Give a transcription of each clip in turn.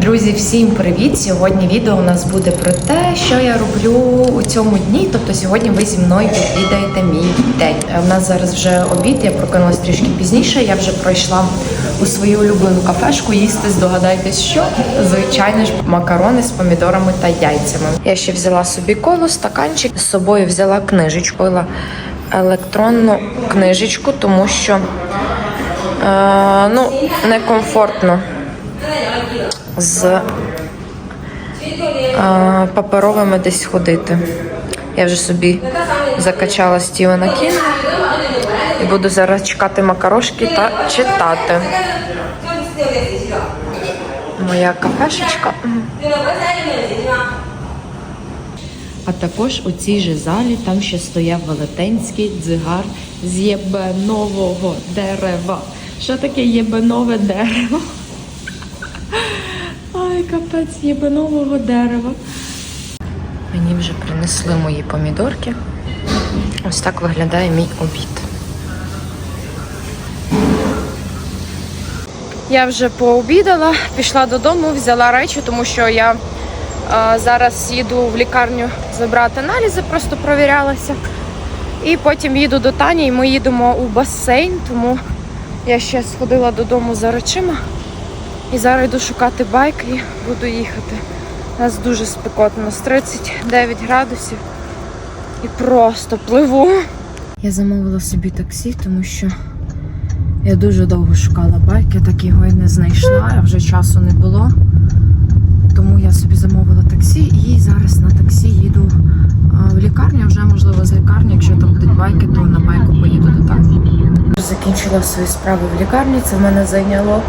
Друзі, всім привіт! Сьогодні відео у нас буде про те, що я роблю у цьому дні. Тобто сьогодні ви зі мною відвідаєте мій день. У нас зараз вже обід, я прокинулась трішки пізніше. Я вже пройшла у свою улюблену кафешку їсти. Здогадайтесь, що звичайно ж макарони з помідорами та яйцями. Я ще взяла собі коло, стаканчик з собою взяла книжечку, електронну книжечку, тому що е, ну некомфортно з е, паперовими десь ходити. Я вже собі закачала Стівена Кінга і буду зараз чекати макарошки та читати. Моя кафешечка. А також у цій же залі там ще стояв велетенський дзигар з єбенового дерева. Що таке єбенове дерево? Капець єбенового дерева. Мені вже принесли мої помідорки. Ось так виглядає мій обід. Я вже пообідала, пішла додому, взяла речі, тому що я е, зараз їду в лікарню забрати аналізи, просто провірялася. І потім їду до Тані, і ми їдемо у басейн, тому я ще сходила додому за речима. І зараз йду шукати байк і буду їхати. У нас дуже спекотно, у нас 39 градусів. І просто пливу. Я замовила собі таксі, тому що я дуже довго шукала байк, я так його і не знайшла, а вже часу не було. Тому я собі замовила таксі і зараз на таксі їду в лікарню, вже можливо з лікарні, якщо там будуть байки, то на байку поїду до Тані. Закінчила свої справи в лікарні. Це в мене зайняло,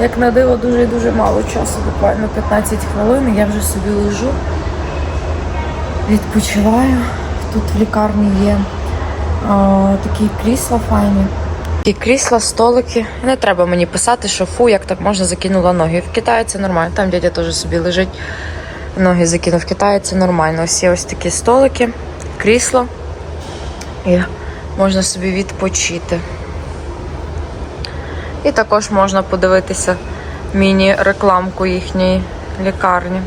як на диво, дуже дуже мало часу, буквально 15 хвилин. Я вже собі лежу, відпочиваю. Тут в лікарні є а, такі крісла файні. І крісла, столики. Не треба мені писати, що фу, як так можна закинула ноги. В Китаї це нормально. Там дядя теж собі лежить, ноги закинув. В Китаї це нормально. Ось є ось такі столики, крісло. І можна собі відпочити. І також можна подивитися міні-рекламку їхньої лікарні.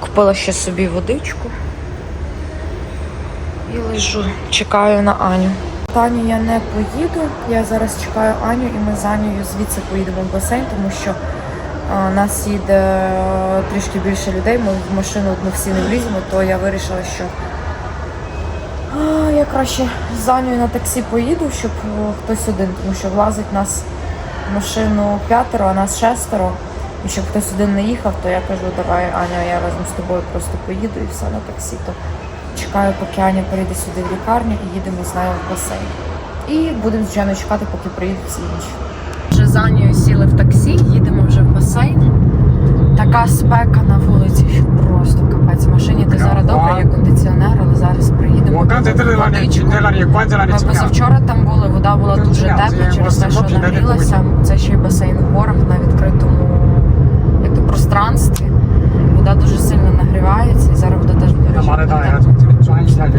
Купила ще собі водичку і лежу, чекаю на Аню. Таню я не поїду. Я зараз чекаю Аню і ми з Анею звідси поїдемо в басейн, тому що а, нас їде е, трішки більше людей. Ми в машину одну всі не вліземо, то я вирішила, що краще з Анею на таксі поїду, щоб хтось один, тому що влазить нас в машину п'ятеро, а нас шестеро. І щоб хтось один не їхав, то я кажу, давай, Аня, я разом з тобою просто поїду і все на таксі. То чекаю, поки Аня прийде сюди в лікарню і їдемо з нею в басейн. І будемо, звичайно, чекати, поки приїдуть всі інші. Вже з Анією сіли в таксі, їдемо вже в басейн. Така спека на вулиці, що просто капець. В машині ти зараз добре, є кондиціонер, але зараз приїдемо. Позавчора там були, вода була дуже тепла через те, що нагрілася. Це ще й басейн в горах на відкритому як то, пространстві. Вода дуже сильно нагрівається і зараз вода теж буде Ja дуже ma reda, ja тепла. tu co ani śledzie.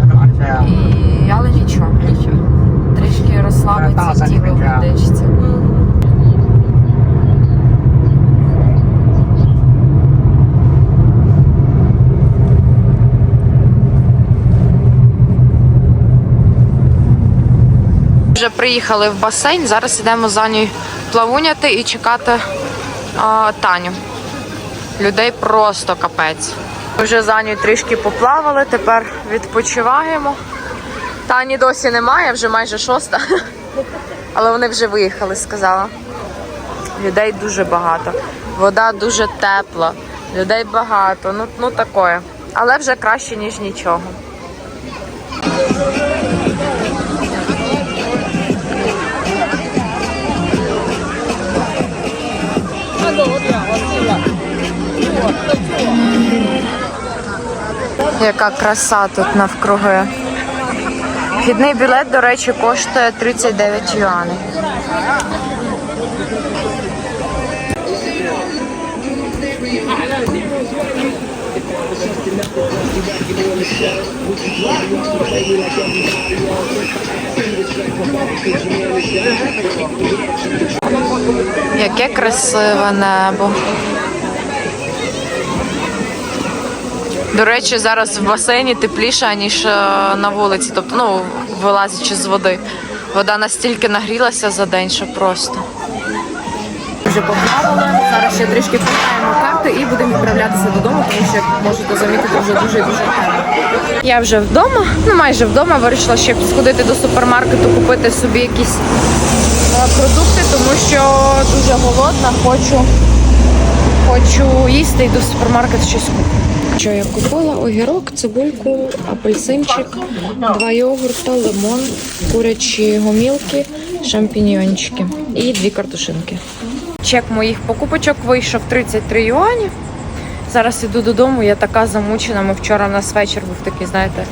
Ja to ani się. І але нічого, нічого. Трішки розслабиться Та, тіло в таке. водичці. Вже приїхали в басейн. Зараз йдемо за Анею плавуняти і чекати а, Таню. Людей просто капець. Вже за Анею трішки поплавали, тепер відпочиваємо. Тані досі немає, вже майже шоста. Але вони вже виїхали, сказала. Людей дуже багато. Вода дуже тепла, людей багато. Ну, ну такое. Але вже краще, ніж нічого. Яка краса тут навкруги. Вхідний білет, до речі, коштує 39 юаней. Яке красиве небо. До речі, зараз в басейні тепліше, ніж е, на вулиці, тобто, ну, вилазячи з води. Вода настільки нагрілася за день, що просто. Вже поплавали. Зараз ще трішки покаємо карти і будемо відправлятися додому, тому що, як можете замітити, вже дуже дуже темно. Я вже вдома, ну майже вдома. Вирішила ще сходити до супермаркету, купити собі якісь е, продукти, тому що дуже голодна, хочу, хочу їсти, йду в супермаркет щось куплю. Що я купила? Огірок, цибульку, апельсинчик, два йогурта, лимон, курячі гомілки, шампіньйончики і дві картошинки. Чек моїх покупочок вийшов 33 юані. Зараз іду додому, я така замучена. Ми вчора у нас вечір був такий, знаєте,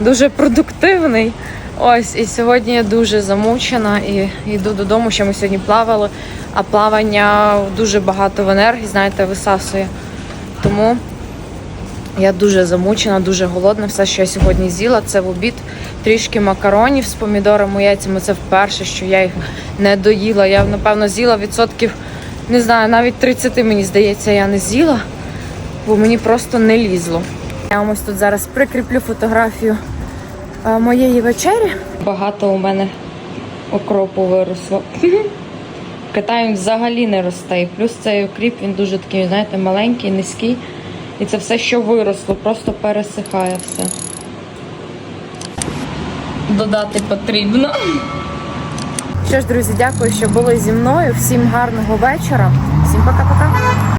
дуже продуктивний. Ось, і сьогодні я дуже замучена і йду додому, ще ми сьогодні плавали, а плавання дуже багато в енергії, знаєте, висасує. Тому я дуже замучена, дуже голодна. Все, що я сьогодні з'їла, це в обід трішки макаронів з помідорами, яйцями. Це вперше, що я їх не доїла. Я, напевно, з'їла відсотків, не знаю, навіть 30, мені здається, я не з'їла, бо мені просто не лізло. Я вам ось тут зараз прикріплю фотографію моєї вечері. Багато у мене окропу виросло. В взагалі не росте. І плюс цей окріп, він дуже такий, знаєте, маленький, низький. І це все, що виросло, просто пересихає все. Додати потрібно. Що ж, друзі, дякую, що були зі мною. Всім гарного вечора. Всім пока-пока.